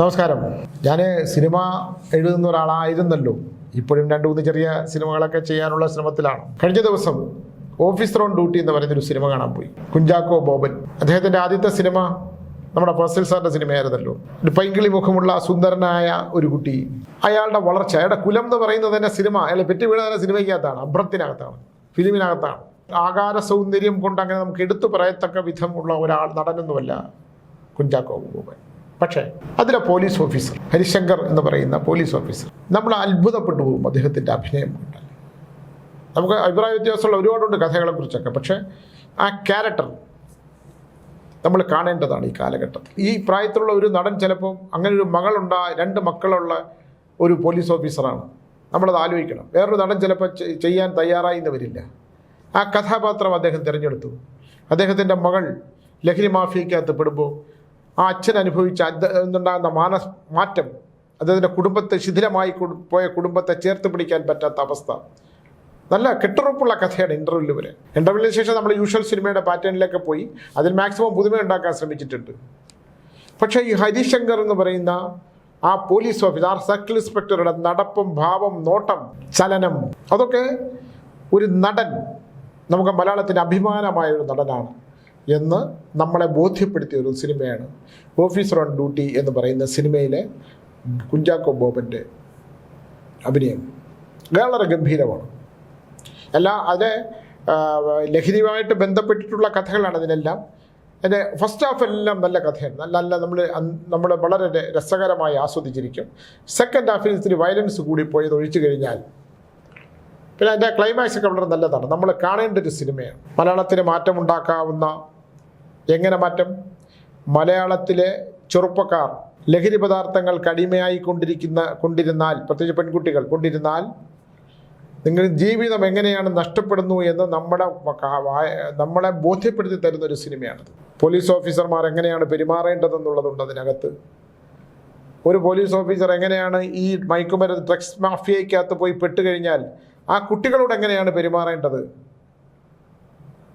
നമസ്കാരം. ഞാൻ സിനിമ എഴുതുന്ന ഒരാളായിരുന്നല്ലോ. ഇപ്പോഴും രണ്ട് മൂന്ന് ചെറിയ സിനിമകളൊക്കെ ചെയ്യാനുള്ള ശ്രമത്തിലാണ്. കഴിഞ്ഞ ദിവസം ഓഫീസ് ഓൺ ഡ്യൂട്ടി എന്ന് പറയുന്നൊരു സിനിമ കാണാൻ പോയി. കുഞ്ചാക്കോ ബോബൻ. അദ്ദേഹത്തിന്റെ ആദ്യത്തെ സിനിമ നമ്മുടെ ഫസിൽ സാറിന്റെ സിനിമയായിരുന്നല്ലോ. ഒരു പൈങ്കിളി മുഖമുള്ള സുന്ദരനായ ഒരു കുട്ടി. അയാളുടെ വളർച്ച അയാളുടെ കുലം എന്ന് പറയുന്നത് തന്നെ സിനിമ. അയാളെ പെറ്റി വീണ തന്നെ സിനിമയ്ക്കകത്താണ് അഭ്രത്തിനകത്താണ് ഫിലിമിനകത്താണ്. ആകാര സൗന്ദര്യം കൊണ്ട് അങ്ങനെ നമുക്ക് എടുത്തു പറയത്തക്ക വിധമുള്ള ഒരാൾ നടനൊന്നുമല്ല കുഞ്ചാക്കോ ബോബൻ. പക്ഷേ അതിലെ പോലീസ് ഓഫീസർ ഹരിശങ്കർ എന്ന് പറയുന്ന പോലീസ് ഓഫീസർ നമ്മൾ അത്ഭുതപ്പെട്ടു പോകും അദ്ദേഹത്തിന്റെ അഭിനയം കൊണ്ട് നമുക്ക് അഭിപ്രായ വ്യത്യാസമുള്ള ഒരുപാടുണ്ട് കഥകളെക്കുറിച്ചൊക്കെ പക്ഷേ ആ ക്യാരക്ടർ നമ്മൾ കാണേണ്ടതാണ് ഈ കാലഘട്ടത്തിൽ ഈ പ്രായത്തിലുള്ള ഒരു നടൻ ചിലപ്പോൾ അങ്ങനെ ഒരു മകളുണ്ട രണ്ട് മക്കളുള്ള ഒരു പോലീസ് ഓഫീസറാണ്. നമ്മളത് ആലോചിക്കണം. വേറൊരു നടൻ ചിലപ്പോൾ ചെയ്യാൻ തയ്യാറായി എന്ന് വരില്ല. ആ കഥാപാത്രം അദ്ദേഹം തിരഞ്ഞെടുത്തു. അദ്ദേഹത്തിന്റെ മകൾ ലഹരി മാഫിയക്കകത്ത് പെടുമ്പോൾ ആ അച്ഛൻ അനുഭവിച്ച അതുണ്ടാകുന്ന മാനസ് മാറ്റം അദ്ദേഹത്തിന്റെ കുടുംബത്തെ ശിഥിലമായി പോയ കുടുംബത്തെ ചേർത്ത് പിടിക്കാൻ പറ്റാത്ത അവസ്ഥ. നല്ല കെട്ടുറപ്പുള്ള കഥയാണ് ഇന്റർവ്യൂവിൽ വരെ ഇന്റർവ്യൂവിന് ശേഷം നമ്മൾ യൂഷ്വൽ സിനിമയുടെ പാറ്റേണിലേക്ക് പോയി അതിൽ മാക്സിമം പുതുമ ഉണ്ടാക്കാൻ ശ്രമിച്ചിട്ടുണ്ട്. പക്ഷേ ഈ ഹരിശങ്കർ എന്ന് പറയുന്ന ആ പോലീസ് ഓഫീസർ ആ സർക്കിൾ ഇൻസ്പെക്ടറുടെ നടപ്പും ഭാവം നോട്ടം ചലനം അതൊക്കെ ഒരു നടൻ നമുക്ക് മലയാളത്തിന് അഭിമാനമായ ഒരു നടനാണ്. എന്ന് നമ്മളെ ബോധ്യപ്പെടുത്തിയ ഒരു സിനിമയാണ്. ഓഫീസർ ഓൺ ഡ്യൂട്ടി എന്ന് പറയുന്ന സിനിമയിലെ കുഞ്ചാക്കോ ബോബന്റെ അഭിനയം. വളരെ ഗംഭീരമാണ്. അല്ല അതിനെ ലഹരിയുമായിട്ട് ബന്ധപ്പെട്ടിട്ടുള്ള കഥകളാണ് അതിനെല്ലാം. അതിന്റെ ഫസ്റ്റ് ഹാഫ് എല്ലാം നല്ല കഥയാണ്. നല്ല നല്ല നമ്മൾ നമ്മൾ വളരെ രസകരമായി ആസ്വദിച്ചിരിക്കും. സെക്കൻഡ് ഹാഫിൽ ഇത്തിരി വയലൻസ് കൂടി പോയത് ഒഴിച്ചു കഴിഞ്ഞാൽ പിന്നെ അതിന്റെ ക്ലൈമാക്സ് ഒക്കെ വളരെ നല്ലതാണ്. നമ്മൾ കാണേണ്ട ഒരു സിനിമയാണ്. മലയാളത്തിന് മാറ്റമുണ്ടാക്കാവുന്ന എങ്ങനെ മാറ്റം? മലയാളത്തിലെ ചെറുപ്പക്കാർ ലഹരി പദാർത്ഥങ്ങൾക്ക് അടിമയായി കൊണ്ടിരിക്കുന്ന കൊണ്ടിരുന്നാൽ പ്രത്യേകിച്ച് പെൺകുട്ടികൾ കൊണ്ടിരുന്നാൽ നിങ്ങൾ ജീവിതം എങ്ങനെയാണ് നഷ്ടപ്പെടുന്നു എന്ന് നമ്മുടെ നമ്മളെ ബോധ്യപ്പെടുത്തി തരുന്ന ഒരു സിനിമയാണ് പോലീസ് ഓഫീസർമാർ എങ്ങനെയാണ് പെരുമാറേണ്ടതെന്നുള്ളതുണ്ട് അതിനകത്ത്. ഒരു പോലീസ് ഓഫീസർ എങ്ങനെയാണ് ഈ മയക്കുമരുന്ന് ഡ്രഗ്സ് മാഫിയയ്ക്കകത്ത് പോയി പെട്ടുകഴിഞ്ഞാൽ ആ കുട്ടികളോട് എങ്ങനെയാണ് പെരുമാറേണ്ടത്?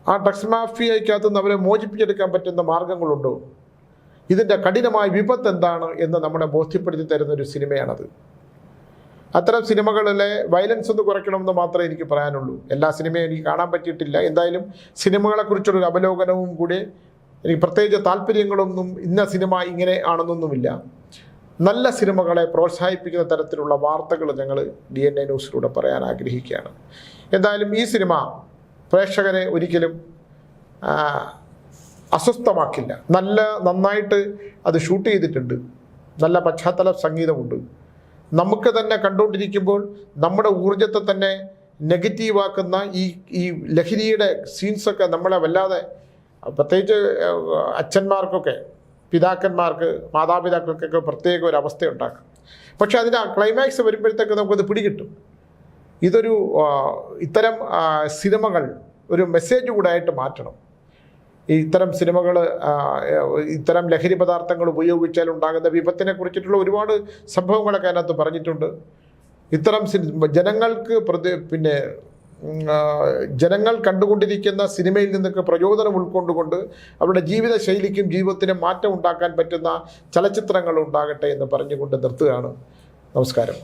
ആ ഡ്രഗ്സ് മാഫിയയ്ക്കകത്ത് നിന്ന് അവരെ മോചിപ്പിച്ചെടുക്കാൻ പറ്റുന്ന മാർഗങ്ങളുണ്ടോ? ഇതിന്റെ കഠിനമായ വിപത്ത് എന്താണ് എന്ന് നമ്മളെ ബോധ്യപ്പെടുത്തി തരുന്ന ഒരു സിനിമയാണത്. അത്തരം സിനിമകളിലെ വയലൻസ് ഒന്ന് കുറയ്ക്കണമെന്ന് മാത്രമേ എനിക്ക് പറയാനുള്ളൂ. എല്ലാ സിനിമയും എനിക്ക് കാണാൻ പറ്റിയിട്ടില്ല. എന്തായാലും സിനിമകളെക്കുറിച്ചുള്ളൊരു അവലോകനവും കൂടി എനിക്ക് പ്രത്യേകിച്ച് താല്പര്യങ്ങളൊന്നും ഇന്ന സിനിമ ഇങ്ങനെ ആണെന്നൊന്നുമില്ല. നല്ല സിനിമകളെ പ്രോത്സാഹിപ്പിക്കുന്ന തരത്തിലുള്ള വാർത്തകൾ ഞങ്ങൾ ഡി എൻ എ ന്യൂസിലൂടെ പറയാൻ ആഗ്രഹിക്കുകയാണ്. എന്തായാലും ഈ സിനിമ പ്രേക്ഷകരെ ഒരിക്കലും അസ്വസ്ഥമാക്കില്ല. നല്ല നന്നായിട്ട് അത് ഷൂട്ട് ചെയ്തിട്ടുണ്ട്. നല്ല പശ്ചാത്തല സംഗീതമുണ്ട്. നമുക്ക് തന്നെ കണ്ടുകൊണ്ടിരിക്കുമ്പോൾ നമ്മുടെ ഊർജത്തെ തന്നെ നെഗറ്റീവാക്കുന്ന ഈ ഈ ലഹരിയുടെ സീൻസൊക്കെ നമ്മളെ വല്ലാതെ പ്രത്യേകിച്ച് അച്ഛന്മാർക്കൊക്കെ പിതാക്കന്മാർക്ക് മാതാപിതാക്കൾക്കൊക്കെ പ്രത്യേക ഒരു അവസ്ഥയുണ്ടാക്കും. പക്ഷെ അതിന്റെ ക്ലൈമാക്സ് വരുമ്പോഴത്തേക്ക് നമുക്കത് പിടികിട്ടും. ഇതൊരു ഇത്തരം സിനിമകൾ ഒരു മെസ്സേജ് കൂടായിട്ട് മാറ്റണം. ഇത്തരം സിനിമകൾ ഇത്തരം ലഹരി പദാർത്ഥങ്ങൾ ഉപയോഗിച്ചാൽ ഉണ്ടാകുന്ന വിപത്തിനെ കുറിച്ചിട്ടുള്ള ഒരുപാട് സംഭവങ്ങളൊക്കെ അതിനകത്ത് പറഞ്ഞിട്ടുണ്ട്. ഇത്തരം ജനങ്ങൾക്ക് പ്രതി പിന്നെ ജനങ്ങൾ കണ്ടുകൊണ്ടിരിക്കുന്ന സിനിമയിൽ നിന്നൊക്കെ പ്രചോദനം ഉൾക്കൊണ്ടുകൊണ്ട് അവരുടെ ജീവിതശൈലിക്കും ജീവിതത്തിനും മാറ്റം ഉണ്ടാക്കാൻ പറ്റുന്ന ചലച്ചിത്രങ്ങൾ ഉണ്ടാകട്ടെ എന്ന് പറഞ്ഞുകൊണ്ട് നിർത്തുകയാണ്. നമസ്കാരം.